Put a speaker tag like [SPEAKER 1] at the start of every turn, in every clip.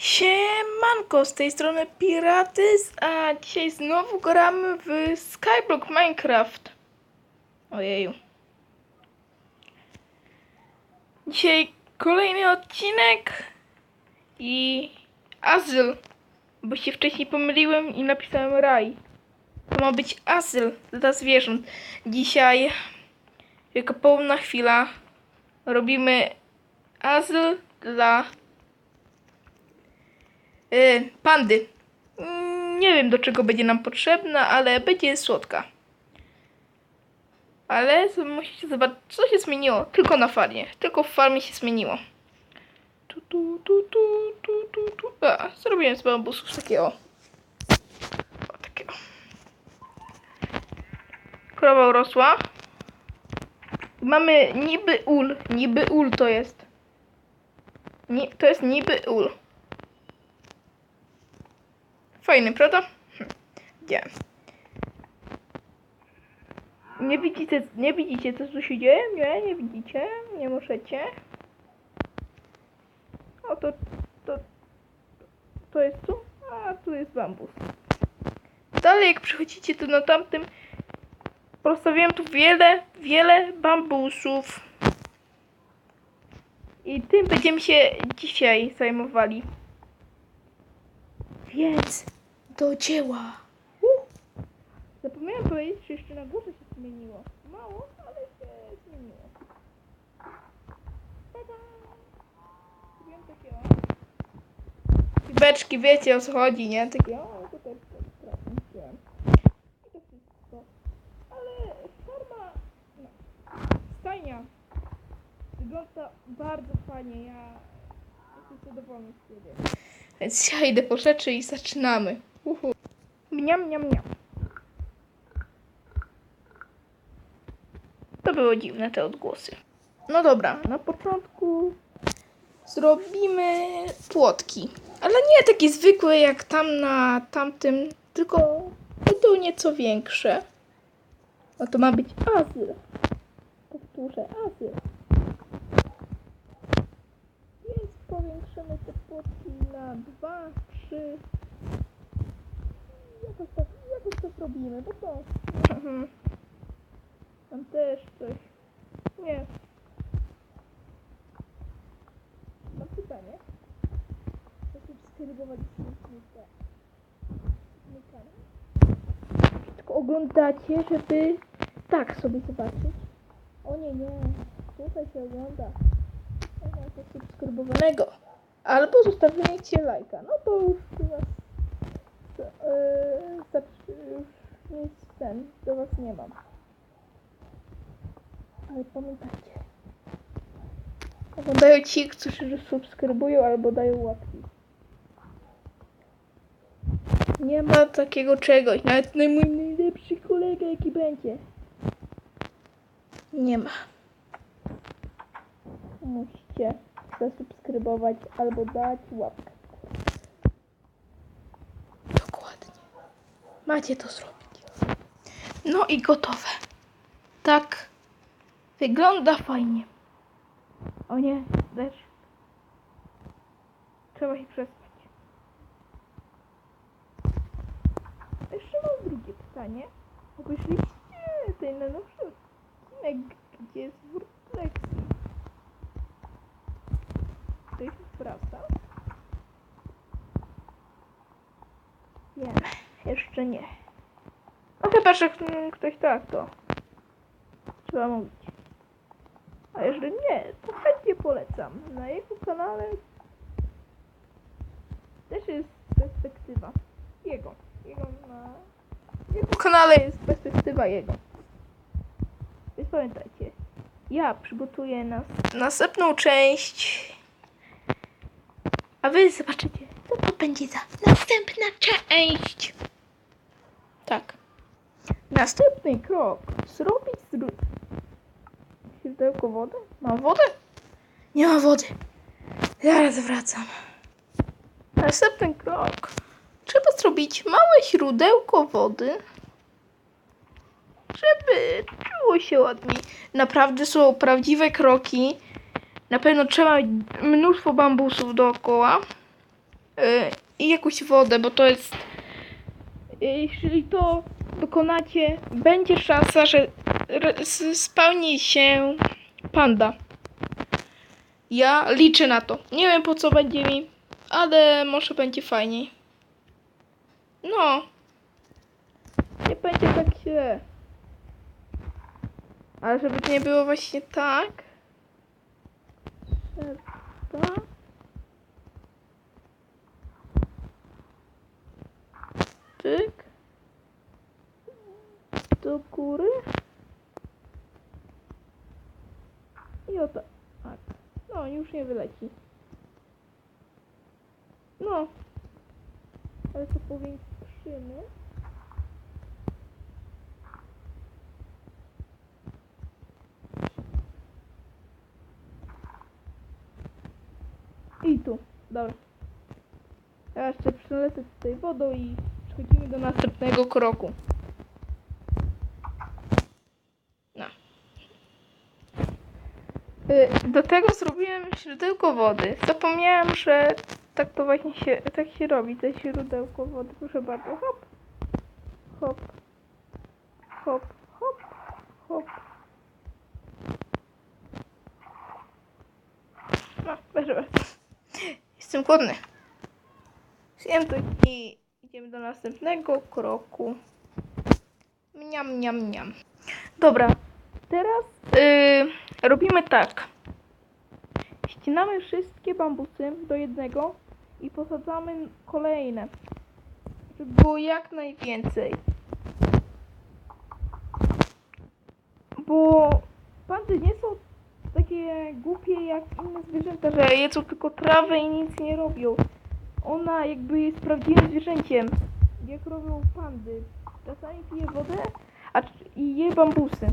[SPEAKER 1] Siemanko, z tej strony Piratys, a dzisiaj znowu gramy w Skyblock Minecraft. Ojeju. Dzisiaj kolejny odcinek i azyl, bo się wcześniej pomyliłem i napisałem raj. To ma być azyl dla zwierząt. Dzisiaj, jako pełna chwila, robimy azyl dla Y, pandy. Mm, Nie wiem do czego będzie nam potrzebna, ale będzie słodka. Ale musicie zobaczyć, co się zmieniło. Tylko na farmie. Tylko w farmie się zmieniło. Tu, tu, tu, tu, tu, tu, tu. A, zrobiłem z bambusów takiego. O, takiego. Krowa urosła. Mamy niby ul. Niby ul to jest. Ni to jest niby ul. Fajny, prawda? Gdzie? Nie widzicie, nie widzicie co tu się dzieje? Nie, nie widzicie? Nie możecie? O, to, to, to jest tu? A, tu jest bambus. Dalej, jak przychodzicie tu na tamtym, postawiłem tu wiele, wiele bambusów. I tym będziemy się dzisiaj zajmowali. Więc do dzieła. Uh. Zapomniałem powiedzieć, że jeszcze na górze się zmieniło. Mało, ale się zmieniło. Tada! Zrobiłem takie o. Beczki, wiecie o co chodzi, nie? Takie o, tutaj sprawdziłem. I to wszystko. Ale forma, no, stajnia wygląda bardzo fajnie. Ja jestem zadowolony z siebie. Więc ja idę po rzeczy i zaczynamy. Uhu. Mniam, mniam, mniam. To było dziwne, te odgłosy. No dobra, na początku zrobimy płotki. Ale nie takie zwykłe jak tam na tamtym, tylko będą nieco większe. No to ma być azyl. Powtórzę, azyl. Więc powiększymy te płotki na dwa, trzy. Jakoś tak, jakoś tak robimy, bo to. Mhm. Tam też coś. Nie. Mam pytanie. Mój kanał? Tylko oglądacie, żeby tak sobie zobaczyć. O nie, nie. Tutaj się ogląda subskrybowanego albo zostawicie lajka. No to już yy, znaczy już nic ten do was nie mam. Ale pamiętajcie. Oglądają ci, którzy subskrybują albo dają łapki. Nie ma takiego czegoś. Nawet mój najlepszy kolega jaki będzie. Nie ma musicie zasubskrybować albo dać łapkę. Macie to zrobić. No i gotowe. Tak wygląda fajnie. O nie, deszcz. Trzeba się przespać. Jeszcze mam drugie pytanie. Obejrzeliście ten najnowszy odcinek, gdzie jest lekcji? Ktoś sprawdzał? Nie, jeszcze nie. No chyba, że mm, ktoś tak, to trzeba mówić. A jeżeli nie, to chętnie polecam. Na jego kanale też jest perspektywa. Jego. Jego na... Jego kanale jest perspektywa jego. Więc pamiętajcie, ja przygotuję nas następną część a wy zobaczycie, co to będzie za następna część. Tak. Następny krok. Zrobić zrób. Źródełko wody? Mam wodę? Nie ma wody. Zaraz wracam. Następny krok. Trzeba zrobić małe źródełko wody, żeby czuło się ładniej. Naprawdę są prawdziwe kroki. Na pewno trzeba mieć mnóstwo bambusów dookoła. y, i jakąś wodę, bo to jest. Y, Jeśli to dokonacie, będzie szansa, że spełni się panda. Ja liczę na to. Nie wiem po co będzie mi, ale może będzie fajniej. No. Nie będzie tak źle. Ale żeby nie było właśnie tak. Trzeba. Pyk. Do góry. I o tak. No, już nie wyleci. No. Ale to powiększymy. I tu. Dobra. Ja jeszcze przelecę tutaj wodą i przechodzimy do następnego kroku. No. Y, Do tego zrobiłem źródełko wody. Zapomniałem, że tak to właśnie się, tak się robi, to źródełko wody. Proszę bardzo, hop, hop, hop, hop, hop. No, proszę bardzo. Jestem głodny. Zjem to idziemy do następnego kroku. Mniam, mniam, mniam. Dobra, teraz yy, robimy tak. Ścinamy wszystkie bambusy do jednego i posadzamy kolejne, żeby było jak najwięcej. Bo pandy nie są takie głupie jak inne zwierzęta, że jedzą tylko trawę i nic nie robią. Ona jakby jest prawdziwym zwierzęciem, jak robią pandy. Czasami pije wodę a, i je bambusy.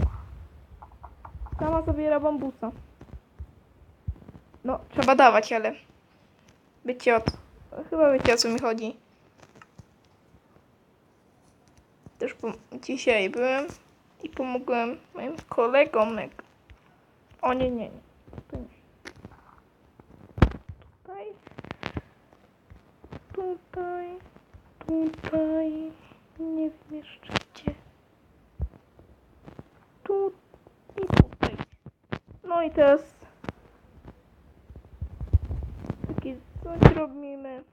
[SPEAKER 1] Sama zabiera bambusa. No, trzeba dawać, ale... Wiecie o co... Chyba wiecie o co mi chodzi. Też dzisiaj byłem i pomogłem moim kolegom. O nie, nie, nie. To nie. Tutaj. Tutaj. Tutaj. Nie wiem jeszcze gdzie. Tu i tutaj. No i teraz takie coś robimy.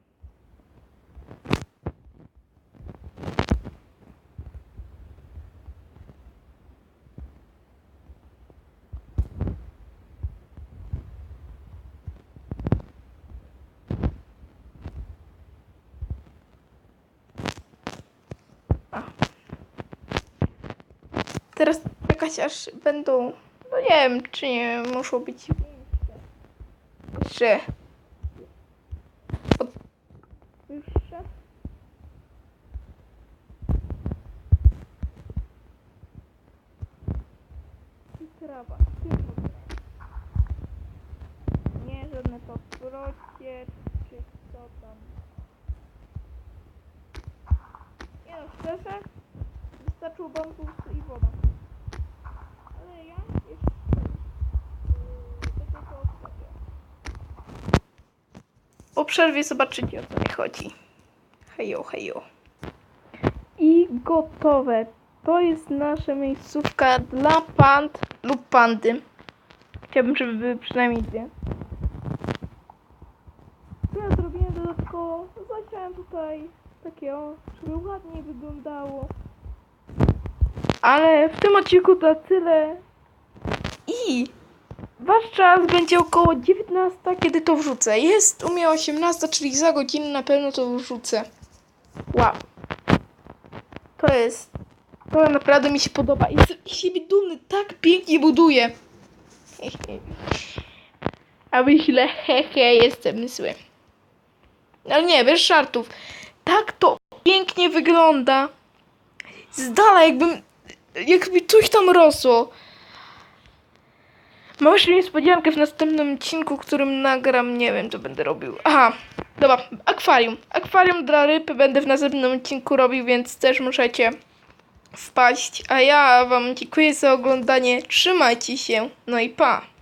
[SPEAKER 1] Teraz czekać aż będą. No nie wiem, czy nie muszą być. Jeszcze. Od... Wyższe. I trawa. Nie żadne paprocie, czy co tam. Nie no, szczerze, wystarczył bambus i woda. Ale ja jeszcze to tylko odstawię. Po przerwie zobaczycie o co mi chodzi. Hejo, hejo. I gotowe. To jest nasza miejscówka dla pand lub pandy. Chciałbym, żeby były przynajmniej dwie. Ja zrobiłem dodatkowo, zasiałem tutaj takie o, żeby ładniej wyglądało. Ale w tym odcinku to tyle. I wasz czas będzie około 19, kiedy to wrzucę. Jest u mnie 18, czyli za godzinę na pewno to wrzucę. Wow. To jest. To naprawdę mi się podoba. Jestem z siebie dumny, tak pięknie buduję. A myślę, hehe, jestem zły. Ale nie, bez żartów. Tak to pięknie wygląda. Z dala jakbym jakby coś tam rosło. Mam jeszcze niespodziankę w następnym odcinku, którym nagram, nie wiem co będę robił. Aha, dobra, akwarium. Akwarium dla ryb będę w następnym odcinku robił, więc też możecie wpaść. A ja wam dziękuję za oglądanie. Trzymajcie się, no i pa!